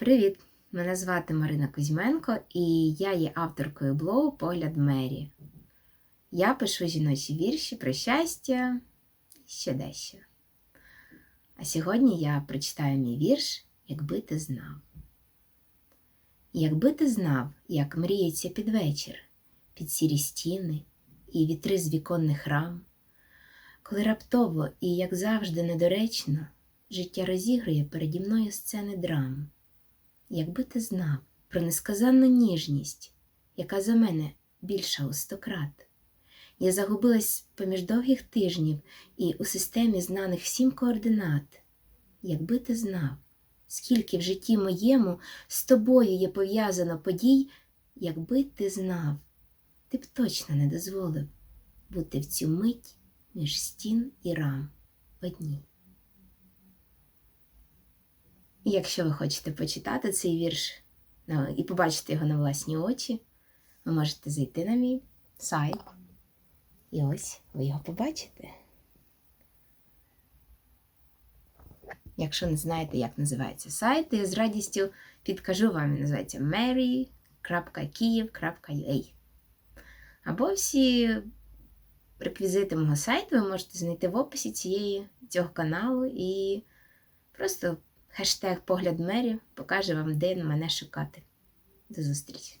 Привіт! Мене звати Марина Кузьменко і я є авторкою блогу Погляд Мері. Я пишу жіночі вірші про щастя і ще дещо. А сьогодні я прочитаю мій вірш Якби ти знав. Якби ти знав, як мріється під вечір, під сірі стіни і вітри з віконних рам, коли раптово і, як завжди, недоречно, життя розігрує переді мною сцени драм. Якби ти знав про несказанну ніжність, яка за мене більша у сто крат. Я загубилась поміж довгих тижнів і у системі знаних всім координат. Якби ти знав, скільки в житті моєму з тобою є пов'язано подій, якби ти знав, ти б точно не дозволив бути в цю мить між стін і рам одній. Якщо ви хочете почитати цей вірш і побачити його на власні очі, ви можете зайти на мій сайт. І ось ви його побачите. Якщо не знаєте, як називається сайт, я з радістю підкажу вам, він називається mary.kiev.ua. Або всі реквізити мого сайту ви можете знайти в описі цієї, цього каналу і просто хештег погляд Мері покаже вам, де мене шукати. До зустрічі!